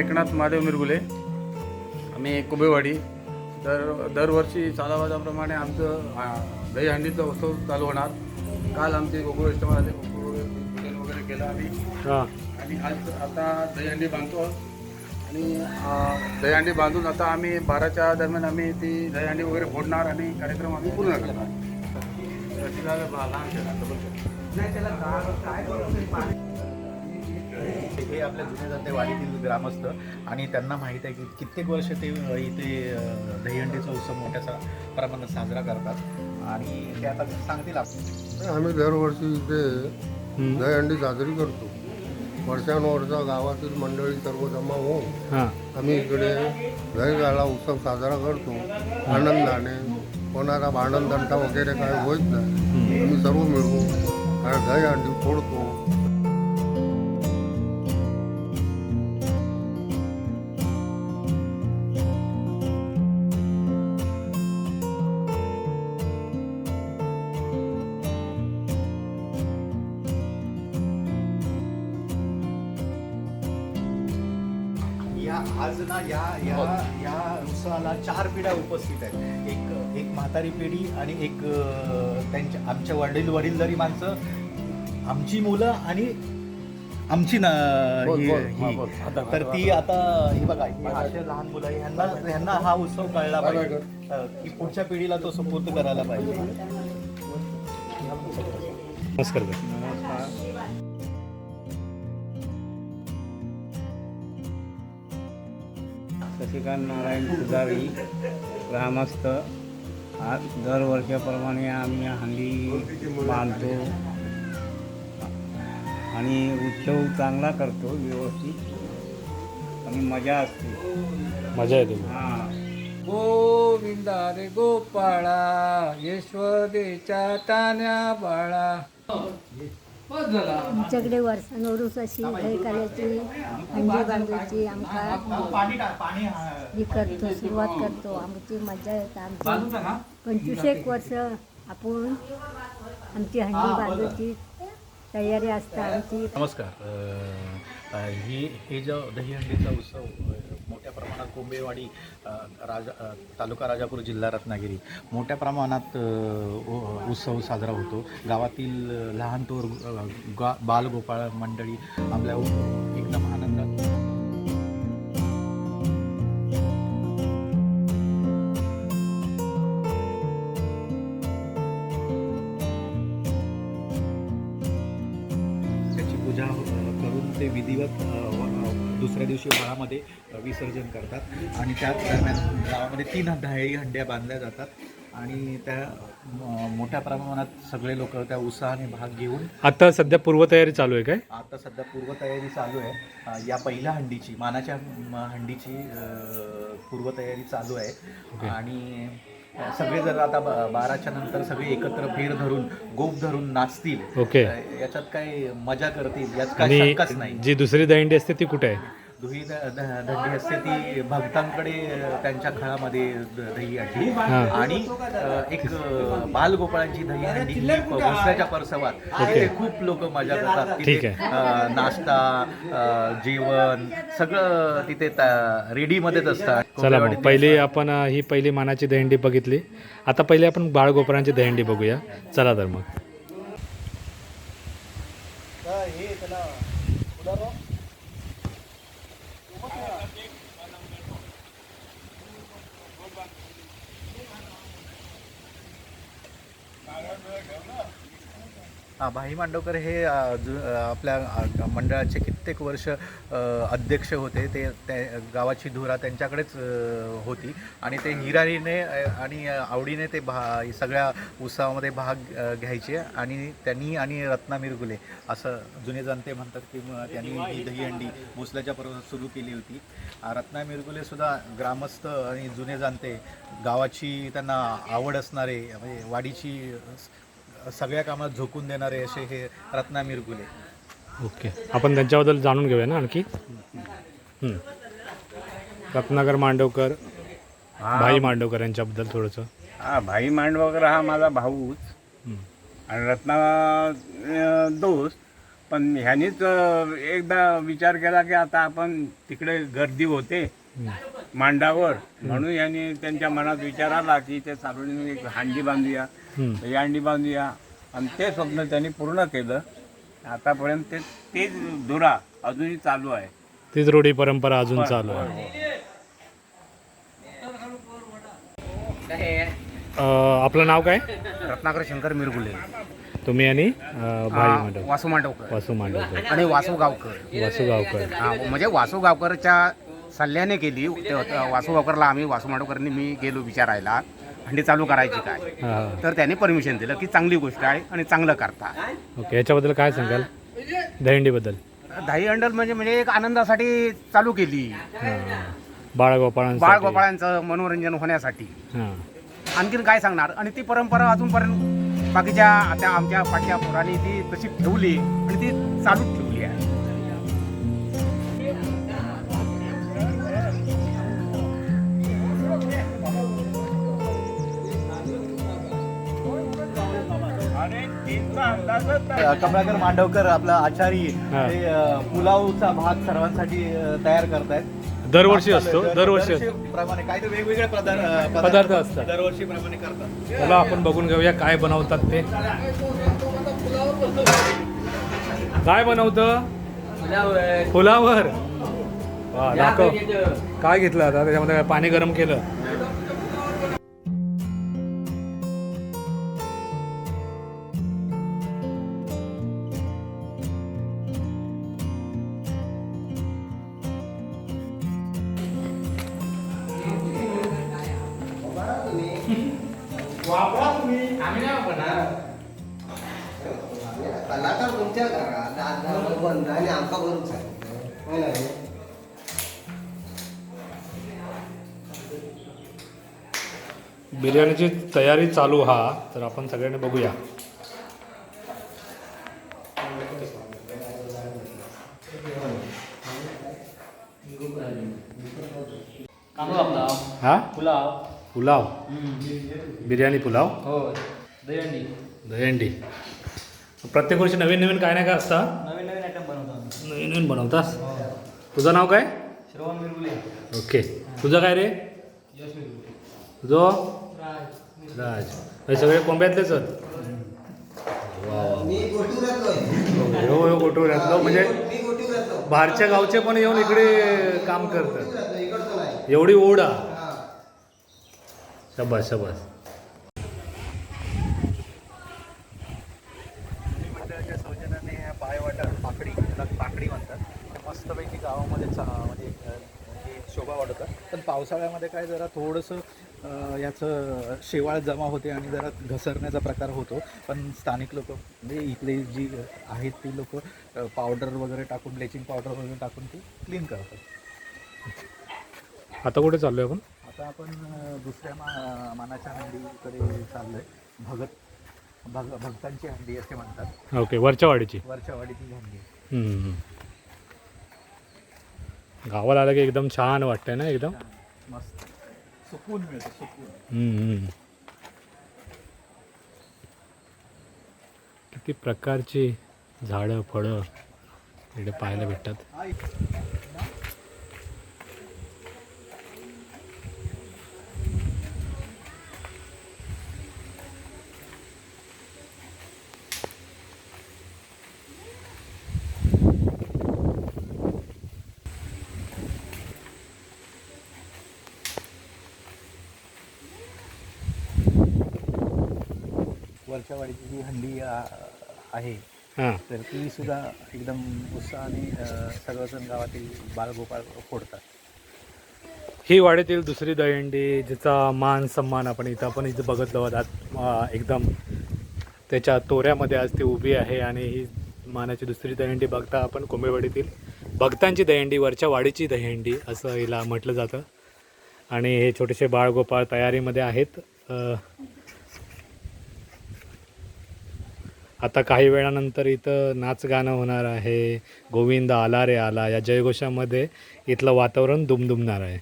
एकनाथ महादेव मिरगुले आम्ही कुबेवाडी. दर दरवर्षी सालावादाप्रमाणे आमचं दहीहंडीचा उत्सव चालू होणार. काल आमचे गोकुळ इष्टमान आले गोकुळ वगैरे पूजन वगैरे केलं आम्ही. हां. आणि आज आता दहीहंडी बांधतो. आणि दहीहंडी बांधून आता आम्ही बाराच्या दरम्यान आम्ही ती दहीहंडी वगैरे फोडणार आणि कार्यक्रम आम्ही पूर्ण करणार. हे आपल्या जुने जाते वाडीतील ग्रामस्थ आणि त्यांना माहीत आहे की कित्येक वर्ष ते इथे दहीहंडीचा उत्सव मोठ्या सा- प्रमाणात साजरा करतात. आणि ते आता सांगतील आप आम्ही दरवर्षी इथे. दहीहंडी साजरी करतो. वर्षानुवर्ष गावातील मंडळी सर्व जमा होऊन हां. आम्ही इकडे दहीगाला उत्सव साजरा करतो. आनंदाने कोणाला भांडणदंटा वगैरे काय होत नाही. आम्ही सर्व आणि दहीहंडी फोडतो. ना या या या उत्सवाला चार पिढ्या उपस्थित आहेत. एक एक म्हातारी पिढी आणि एक त्यांच्या आमच्या वडील वडीलधारी माणसं आमची मुलं आणि आमची ना ही-. हा, ही. तर ती आता ही बघा ही अशा लहान मुलं ह्यांना ह्यांना हा उत्सव कळला पाहिजे. की पुढच्या पिढीला तो सुपूर्द करायला पाहिजे. नमस्कार शशिकांत नारायण पुजारी ग्रामस्थ. आज दरवर्षाप्रमाणे आम्ही हंडी बांधतो आणि उत्सव चांगला करतो व्यवस्थित. आणि मजा असते. मजा येते. हां. गोविंदा रे गोपाळा यशवदेच्या तान्या बाळा. आमच्याकडे वर्षानुवरूच अशी दही करायची हंडी बांधायची आमका ही करतो सुरुवात करतो. आमची मजा येते आमची पंचवीस एक वर्ष आपण आमची हंडी बांधायची तयारी असता आमची. नमस्कार. ही हे जो दहीहंडीचा उत्सव प्रमाणात कोंबेवाडी राजा तालुका राजापूर जिल्हा रत्नागिरी. मोठ्या प्रमाणात उत्सव साजरा होतो. गावातील लहान तोर गा बालगोपाळ मंडळी आपल्या एकदम आनंदात. त्याची पूजा करून ते विधिवत दुसऱ्या दिवशी वळामध्ये अ, विसर्जन करतात. आणि त्याच दरम्यान गावामध्ये तीन दहाळी हंड्या बांधल्या जातात. आणि त्या मोठ्या प्रमाणात सगळे लोक त्या उत्साहाने भाग घेऊन आता सध्या पूर्वतयारी चालू आहे काय? आता सध्या पूर्वतयारी चालू आहे. या पहिल्या हंडीची मानाच्या हंडीची पूर्वतयारी चालू आहे. आणि सगळे जर आता बाराच्या नंतर सगळे एकत्र फेर धरून गोप धरून नाचतील. ओके. याच्यात काही मजा करतील यात काही नाही. जी दुसरी दहीहंडी असते ती कुठे आहे? दंडी असते ती भक्तांकडे त्यांच्या खळामध्ये द- दही हां. आणि एक बालगोपाळांची दही अंडी ही भोसल्याच्या परसवात. तिथे खूप लोक मजा करतात ठीक तिथे नाश्ता जेवण सगळं तिथे ता- रेडीमध्येच असतात चला मग पहिली आपण ही पहिली मानाची दहीहंडी बघितली. आता पहिले आपण बाळगोपरांची दहीहंडी बघूया. चला तर मग. भाई मांडवकर हे जु- आपल्या मंडळाचे कित्येक वर्ष अध्यक्ष होते. ते त्या गावाची धुरा त्यांच्याकडेच होती. आणि ते हिरारीने आणि आवडीने ते भा सगळ्या उत्सवामध्ये भाग घ्यायचे. आणि त्यांनी आणि रत्ना मिरगुले असं जुने जाणते म्हणतात की त्यांनी ही दहीहंडी भोसल्याच्या पर्वात सुरू केली होती. रत्ना मिरगुलेसुद्धा ग्रामस्थ आणि जुने जाणते गावाची त्यांना आवड असणारे म्हणजे वाडीची सगळ्या कामात झोकून देणारे असे हे रत्ना मिरगुले. ओके. आपण त्यांच्याबद्दल जाणून घेऊया ना आणखी? हं. रत्नाकर मांडवकर भाई मांडवकर यांच्याबद्दल थोडंसं. हा भाई मांडवकर हा माझा भाऊच. हं. आणि रत्ना अं, दोस्त. पण ह्यानीच अं, एकदा विचार केला की आता आपण तिकडे गर्दी होते. मांडावर. म्हणून यांनी त्यांच्या मनात विचार आला की ते सार्वजनिक एक हांडी बांधूया. ही अंडी बांधूया. आणि ते स्वप्न त्यांनी पूर्ण केलं. आतापर्यंत ते तेच धुरा अजूनही चालू आहे. तीच रूढी परंपरा अजून चालू आहे. अं, आपलं नाव काय? रत्नाकर शंकर मिरगुले. तुम्ही आणि अं, भाई मांडव वासू मांडवकर. वासू मांडवकर. आणि वासू गावकर. वासू गावकर. हा, म्हणजे वासू गावकरच्या सल्ल्याने केली. ते वासू गावकरला आम्ही वासू मांडवकरनी मी गेलो विचारायला. हंडी चालू करायची काय? हां. तर त्याने परमिशन दिलं की चांगली गोष्ट आहे आणि चांगलं करता. ओके याच्याबद्दल काय सांगाल? दहिंडीबद्दल दही अंडल म्हणजे म्हणजे एक आनंदासाठी चालू केली. हां. बाळगोपाळांसाठी. बाळगोपाळांचं मनोरंजन होण्यासाठी. हां. आणखीन काय सांगणार? आणि ती परंपरा अजूनपर्यंत बाकीच्या आता आमच्या पाठ्या पोरांनी ती तशी ठेवली आणि ती चालूच ठेवली. कमलाकर मांडवकर आपला आचारी हा. ते अ, पुलावचा भात सर्वांसाठी अ, तयार करतायत. दरवर्षी असतो दरवर्षी असतो. प्रमाणे काही वेगवेगळे पदार्थ पदार्थ असतात. दरवर्षी प्रमाणे करतात. चला आपण बघून घेऊया काय बनवतात ते. काय बनवतं? फुलावर वा, दाखव. काय घेतलं आता? त्याच्यामध्ये काय पाणी गरम केलं? बिर्याणीची तयारी चालू हा तर आपण सगळ्यांनी बघूया. हा? पुलाव. पुलाव? बिर्याणी पुलाव? हो दहीहंडी. दहीहंडी. प्रत्येक वर्षी नवीन नवीन काय नाही काय असतं? नवीन नवीन आयटम बनवतो नवीन नवीन बनवतास? तुझं नाव काय? श्रवण मिरगुले ओके. तुझं काय रे? तुझं? राज. हे सगळे कोंब्यातलेच हो हो गोटूर घातलं म्हणजे मी गोटीवर येतो बाहेरच्या गावचे पण येऊन इकडे काम करतात. एवढी ओढ. हा. शबास शबास. मंडळाच्या सौजन्याने ह्या पायवाटा पाकडी त्याला पाकडी म्हणतात. ते मस्तपैकी गावामध्ये चा म्हणजे हे शोभा वाढवतात. पण पावसाळ्यामध्ये काय जरा थोडंसं याचं शेवाळ जमा होते आणि जरा घसरण्याचा प्रकार होतो. पण स्थानिक लोक म्हणजे इथले जी आहेत ती लोक पावडर वगैरे टाकून ब्लिचिंग पावडर वगैरे टाकून ती क्लीन करतात. आता कुठे चाललोय आपण? आता आपण दुसऱ्या मा मानाच्या हंडीकडे चाललोय. भगत भग भक्तांची हंडी असे म्हणतात. ओके वरच्या वाडीची. वरच्या वाडीतील हंडी. गावाला आलं की एकदम छान वाटतंय ना एकदम? मस्त. सुकून मिळतं सुकून हम्म, हम्म. किती प्रकारची झाडं फळं इकडे पाहायला भेटतात वरच्या वाडीची जी हंडी आ, आहे. हां. तर ती सुद्धा एकदम उत्साहाने सर्वजण गावातील बाळगोपाळ फोडतात. ही वाड्यातील दुसरी दहीहंडी जिचा मान सन्मान आपण इथं आपण इथं बघत आहोत. आत आ, एकदम त्याच्या तोऱ्यामध्ये आज ती उभी आहे आणि ही मानाची दुसरी दहीहंडी बघता आपण कोंबेवाडीतील भक्तांची दहीहंडी वरच्या वाडीची दहीहंडी असं हिला म्हटलं जातं. आणि हे छोटेसे बाळगोपाळ तयारीमध्ये आहेत. अ, आता काही वेळानंतर इथं नाच गाणं होणार आहे. गोविंद आला रे आला. या जयघोषामध्ये इथलं वातावरण दुमदुमणार आहे.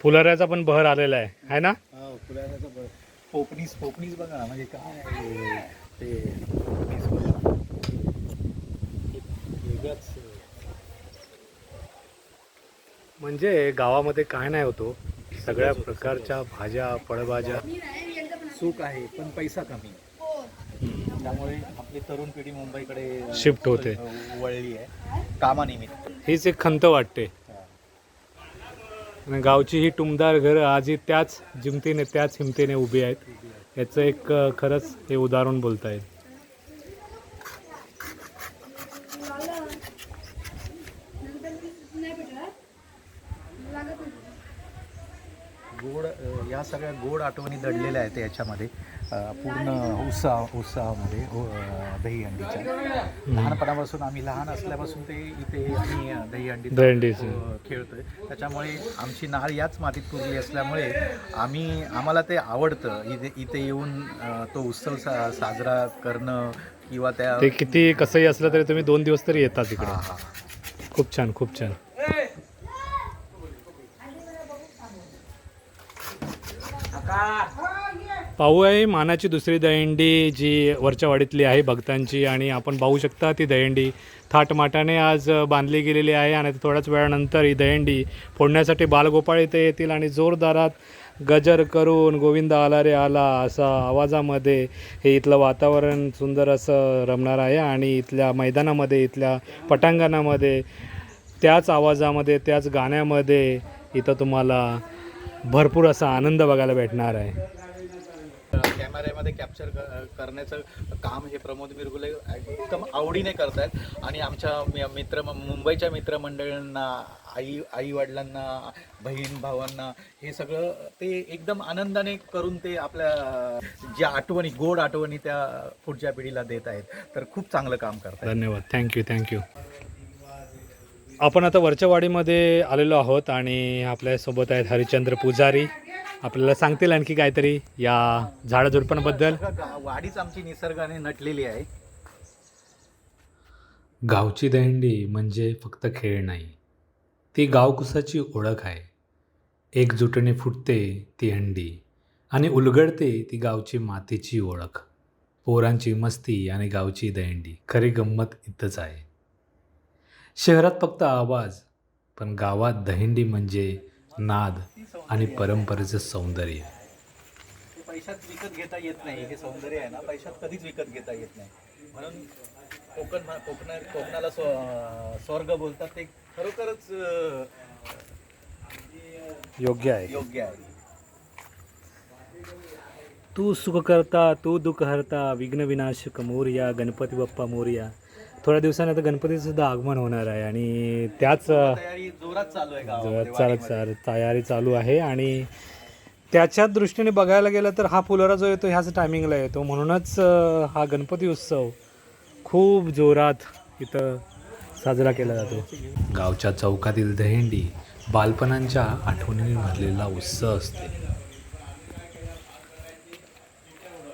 फुलाऱ्याचा पण बहर आलेला आहे. है ना बघा ना म्हणजे काय ते म्हणजे गावामध्ये काय नाही होतो. सगळ्या प्रकारच्या भाज्या फळभाज्या. सुख आहे पण पैसा कमी. त्यामुळे आपली तरुण पिढी मुंबईकडे Shift होते. वळली आहे. कामानिमित्त. हीच एक खंत वाटते. आणि गावची ही टुमदार घरं आजही त्याच जिमतीने त्याच हिमतीने उभी आहेत. याचं एक खरंच हे उदाहरण बोलता येईल गोड अ, या सगळ्या गोड आठवणी दडलेल्या आहेत याच्यामध्ये. पूर्ण उत्साह उत्साहामध्ये हो, दहीहंडीच्या लहानपणापासून आम्ही लहान असल्यापासून ते इथे आम्ही अ, दहीहंडी दहीहंडीचं. अ, खेळतोय. त्याच्यामुळे आमची नाळ याच मातीत पुरली असल्यामुळे आम्ही आम्हाला ते आवडतं. इथे इथे येऊन तो उत्सव सा साजरा करणं किंवा त्या ते किती कसंही असलं तरी तुम्ही दोन दिवस तरी येता हा, तिकडे हा. खूप छान खूप छान. पाहू आहे मानाची दुसरी दहीहंडी जी वरच्या वाडीतली आहे भक्तांची आणि आपण पाहू शकता ती दहीहंडी थाटमाटाने आज बांधली गेलेली आहे आणि थोड्याच वेळानंतर ही दहीहंडी फोडण्यासाठी बालगोपाळ इथे येतील आणि जोरदारात गजर करून गोविंद आला रे आला असा आवाजामध्ये हे इथलं वातावरण सुंदर असं रमणार आहे आणि इथल्या मैदानामध्ये इथल्या पटांगणामध्ये त्याच आवाजामध्ये त्याच गाण्यामध्ये इथं तुम्हाला भरपूर असा आनंद बघायला भेटणार आहे. कॅमेऱ्यामध्ये कॅप्चर करण्याचं काम हे प्रमोद मिरगुले एकदम आवडीने करतायत. आणि आमच्या मित्र मुंबईच्या मित्रमंडळींना आई आई वडिलांना बहीण भावांना हे सगळं ते एकदम आनंदाने करून ते आपल्या ज्या आठवणी गोड आठवणी त्या पुढच्या पिढीला देत आहेत. तर खूप चांगलं काम करतात धन्यवाद. थँक्यू थँक्यू आपण आता वरच्या वाडीमध्ये आलेलो आहोत आणि आपल्यासोबत आहेत हरिश्चंद्र पुजारी. आपल्याला सांगतील आणखी काहीतरी या झाडाझुडपांबद्दल. वाडीच आमची निसर्गाने नटलेली आहे. गावची दहीहंडी म्हणजे फक्त खेळ नाही ती गावकुसाची ओळख आहे. एकजुटीने फुटते ती हंडी आणि उलगडते ती गावची मातीची ओळख. पोरांची मस्ती आणि गावची दहीहंडी खरी गंमत इथंच आहे. शहरात फक्त आवाज पण गावात दहीहंडी म्हणजे नाद आणि परंपरेचं सौंदर्य. पैशात विकत घेता येत नाही. हे सौंदर्य आहे ना पैशात कधीच विकत घेता येत नाही. म्हणून कोकण कोकणा कोकणाला स्व- स्वर्ग बोलतात ते खरोखरच योग्य आहे. योग्य आहे. तू सुख करता तू दुःख हरता विघ्न विनाशक मोर्या गणपती बाप्पा मोर्या. थोड्या दिवसांनी आता गणपतीचं सुद्धा आगमन होणार आहे आणि त्याच तयारी जोरात चालू आहे जोरात वाडीमध्ये. चाल तयारी चालू आहे आणि त्याच्या दृष्टीने बघायला गेलं तर हा फुलोरा जो येतो ह्याच टायमिंगला येतो. म्हणूनच हा गणपती उत्सव खूप जोरात इथं साजरा केला जातो. गावच्या चौकातील दहीहंडी बालपणांच्या आठवणीने भरलेला उत्सव असते.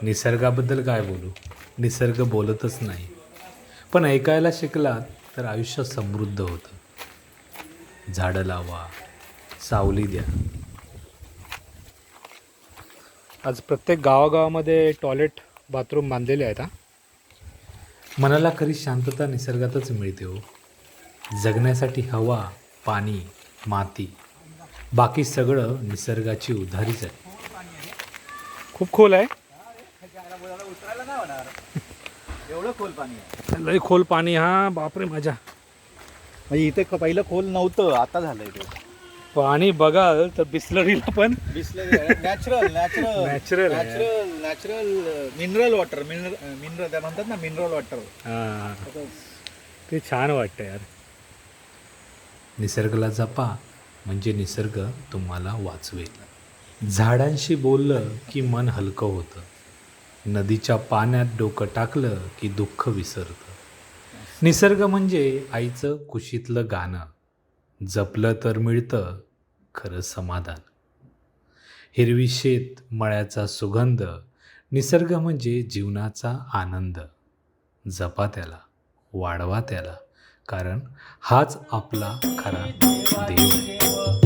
निसर्गाबद्दल काय बोलू? निसर्ग बोलतच नाही. पण ऐकायला शिकलात तर आयुष्य समृद्ध होतं. झाडं लावा सावली द्या. आज प्रत्येक गावागावामध्ये टॉयलेट बाथरूम बांधलेले आहेत हा? मनाला खरी शांतता निसर्गातच मिळते हो. जगण्यासाठी हवा पाणी माती बाकी सगळं निसर्गाची उधारीच आहे. खूप खोल आहे. एवढं खोल पाणी आहे. लय खोल पाणी हा बापरे माझ्या. म्हणजे इथे पहिलं खोल नव्हतं आता झालंय ते. पाणी बघाल तर बिस्लरीला पण. नॅचरल नॅचरल आहे. Natural natural mineral water mineral mineral त्या म्हणतात ना मिनरल वॉटर हा. ते छान वाटतं यार. निसर्गाला जपा म्हणजे निसर्ग तुम्हाला वाचवेल. झाडांशी बोललं की मन हलकं होतं. नदीच्या पाण्यात डोकं टाकलं की दुःख विसरतं. निसर्ग म्हणजे आईचं कुशीतलं गाणं. जपलं तर मिळतं खरं समाधान. हिरवी शेत मळ्याचा सुगंध. निसर्ग म्हणजे जीवनाचा आनंद. जपा त्याला वाढवा त्याला कारण हाच आपला खरा देव आहे.